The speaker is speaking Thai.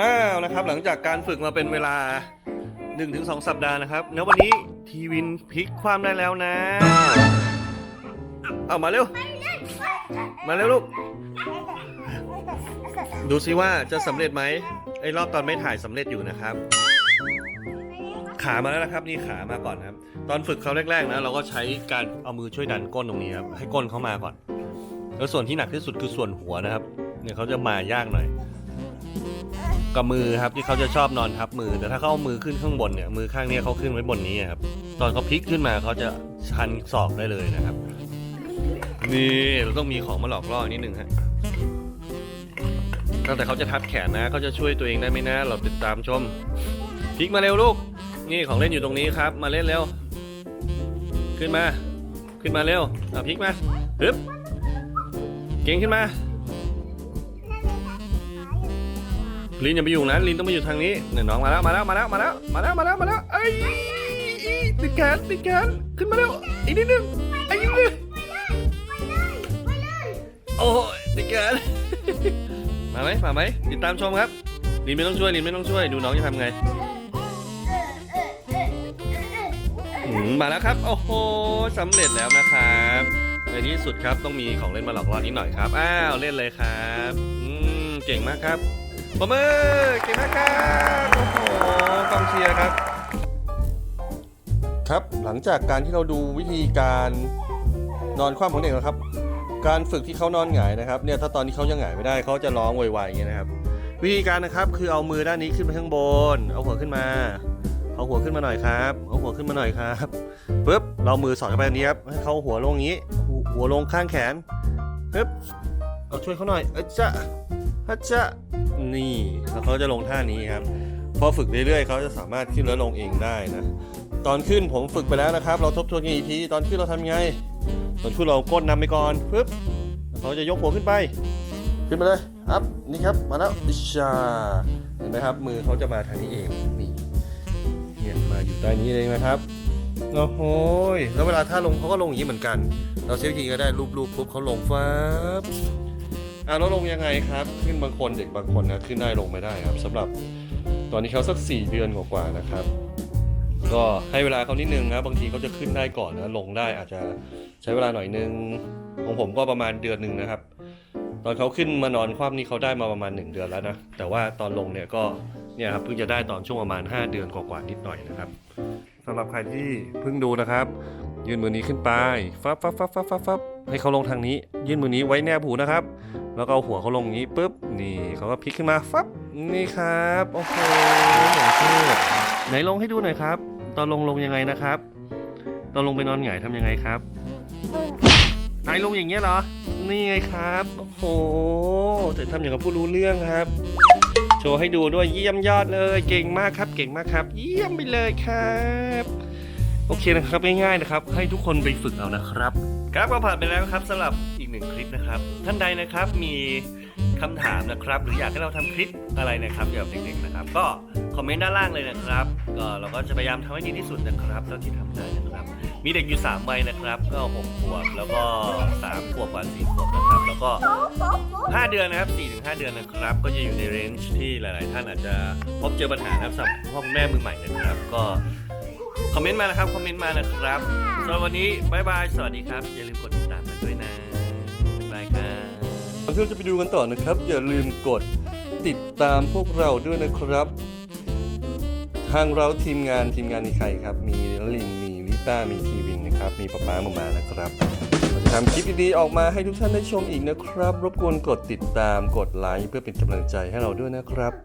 อ้าวนะครับ หลังจากการฝึกมาเป็นเวลา 1-2 สัปดาห์นะครับแล้ววันนี้ทีวินพลิกความได้แล้วนะ เอามาเร็ว มาเร็วลูก ดูซิว่าจะสำเร็จไหมไอ้รอบตอนไม่ถ่ายสำเร็จอยู่นะครับ ขามาแล้วนะครับนี่ขามาก่อนนะครับ ตอนฝึกเขาแรกๆนะเราก็ใช้การเอามือช่วยดันก้นตรงนี้ครับให้ก้นเข้ามาก่อน แล้วส่วนที่หนักที่สุดคือส่วนหัวนะครับ เนี่ยเขาจะมายากหน่อยกับมือครับที่เขาจะชอบนอนทับมือ แต่ถ้าเขาเอามือขึ้นข้างบนเนี่ยมือข้างนี้เขาขึ้นไว้บนนี้ครับตอนเขาพลิกขึ้นมาเขาจะชันศอกได้เลยนะครับ นี่เราต้องมีของมาหลอกล่อนิดนึงฮะตั้งแต่เขาจะทับแขนนะเขาจะช่วยตัวเองได้ไหมนะเราติดตามชมพลิกมาเร็วลูก นี่ของเล่นอยู่ตรงนี้ครับ มาเล่นเร็วขึ้นมา ขึ้นมาเร็วอะพลิกมาฮึบเก่งขึ้นมา ลินอย่าไปอยู่นั้นลินต้องมาอยู่ทางนี้เนี่ยน้องมาแล้วมาแล้วมาแล้วมาแล้วมาแล้วมาแล้วมาแล้วเอ้ยติดแขนติดแขนขึ้นมาเร็วอีกนิดนึงอีนิดนึงโอ้ยติดแขนมาไหมมาไหมติดตามชมครับลินไม่ต้องช่วยลินไม่ต้องช่วยดูน้องจะทำไงมมาแล้วครับ โอ้โหสำเร็จแล้วนะครับในที่สุดครับต้องมีของเล่นมาหลอกล่อนิดหน่อยครับ อ้าวเล่นเลยครับ อืมเก่งมากครับ ปรบมือเก่งมากครับโอ้โหกองเชียร์ครับ ครับหลังจากการที่เราดูวิธีการนอนคว่ำของเด็กนะครับ การฝึกที่เขานอนหงายนะครับเนี่ยถ้าตอนนี้เขายังหงายไม่ได้เขาจะร้องไวๆอย่างเงี้ยนะครับ วิธีการนะครับคือเอามือด้านนี้ขึ้นไปข้างบน เอาหัวขึ้นมาเอาหัวขึ้นมาหน่อยครับเอาหัวขึ้นมาหน่อยครับปึ๊บเรามือสอดเข้าไปอันนี้ครับให้เขาหัวลงอย่างนี้ หัวลงข้างแขนปึ๊บเอาช่วยเขาหน่อยเอ้ยจ้ะฮัจจะ นี่แล้วเขาจะลงท่านี้ครับพอฝึกเรื่อยๆเขาจะสามารถขึ้นแล้วลงเองได้นะตอนขึ้นผมฝึกไปแล้วนะครับ เราทบทวนกันอีกทีตอนขึ้นเราทำยังไง ตอนขึ้นเราก้นนำไปก่อนปึ๊บเขาจะยกหัวขึ้นไป ขึ้นมาเลยอัพนี่ครับมาแล้วอิชาเห็นไหมครับ มือเขาจะมาทางนี้เองนี่เนี่ยมาอยู่ใต้นี้เองนะครับโอ้โหยแล้วเวลาท่าลงเขาก็ลงอย่างนี้เหมือนกัน เราใช้วิธีก็ได้รูปๆปุ๊บเขาลงฟ้า อะแล้วลงยังไงครับ ขึ้นบางคนเด็กบางคนนะขึ้นได้ลงไม่ได้ครับสำหรับตอนนี้เขาสัก 4 เดือนกว่าๆนะครับ ก็ให้เวลาเขานิดนึงนะบางทีเขาจะขึ้นได้ก่อนนะลงได้อาจจะใช้เวลาหน่อยนึงของผมก็ประมาณเดือนหนึ่งนะครับ ตอนเขาขึ้นมานอนคว่ำนี่เขาได้มาประมาณ 1 เดือนแล้วนะแต่ว่าตอนลงเนี่ยก็เนี่ยครับเพิ่งจะได้ตอนช่วงประมาณ 5 เดือนกว่าๆนิดหน่อยนะครับสำหรับใครที่เพิ่งดูนะครับ ยื่นมือนี้ขึ้นไปฟับฟับฟับฟับฟับฟับให้เขาลงทางนี้ ยื่นมือนี้ไว้แนบหูนะครับ แล้วก็เอาหัวเขาลงอย่างนี้ปุ๊บนี่เขาก็พลิกขึ้นมาฟับนี่ครับโอ้โหอย่างเท่ไหนลงให้ดูหน่อยครับ ตอนลงลงยังไงนะครับ ตอนลงไปนอนหงายทำยังไงครับไหนลงอย่างเงี้ยเหรอ นี่ไงครับ โอ้โหจะทำอย่างกับผู้รู้เรื่องครับ โชว์ให้ดูด้วยเยี่ยมยอดเลย เก่งมากครับ เก่งมากครับ เยี่ยมไปเลยครับ โอเคนะครับง่ายๆนะครับ ให้ทุกคนไปฝึกเอานะครับ ครับก็ผ่านไปแล้วครับสำหรับอีก หนึ่งคลิปนะครับ ท่านใดนะครับมีคำถามนะครับ หรืออยากให้เราทำคลิปอะไรนะครับเกี่ยวกับเด็กๆนะครับ ก็คอมเมนต์ด้านล่างเลยนะครับก็เราก็จะพยายามทำให้ดีที่สุดนะครับเท่าที่ทำได้นะครับ มีเด็กอยู่3วัยนะครับ ก็6ขวบแล้วก็3ขวบกว่า4ขวบนะครับ แล้วก็ 5 เดือนนะครับ4ถึง5เดือนนะครับ ก็จะอยู่ในเรนจ์ที่หลาย ๆ ท่านอาจจะพบเจอปัญหานะครับสำหรับพ่อคุณแม่มือใหม่นะครับ ก็คอมเมนต์มานะครับ คอมเมนต์มานะครับสำหรับวันนี้บายบาย สวัสดีครับ อย่าลืมกดติดตามกันด้วยนะ ครับก่อนที่เราจะไปดูกันต่อนะครับ อย่าลืมกดติดตามพวกเราด้วยนะครับ ทางเราทีมงานทีมงานมีใครครับ มีลินมีลิต้ามีทีวินนะครับ มีป๊าป๊ามามานะครับเราจะทำคลิปดีๆออกมาให้ทุกท่านได้ชมอีกนะครับ รบกวนกดติดตามกดไลค์เพื่อเป็นกำลังใจให้เราด้วยนะครับ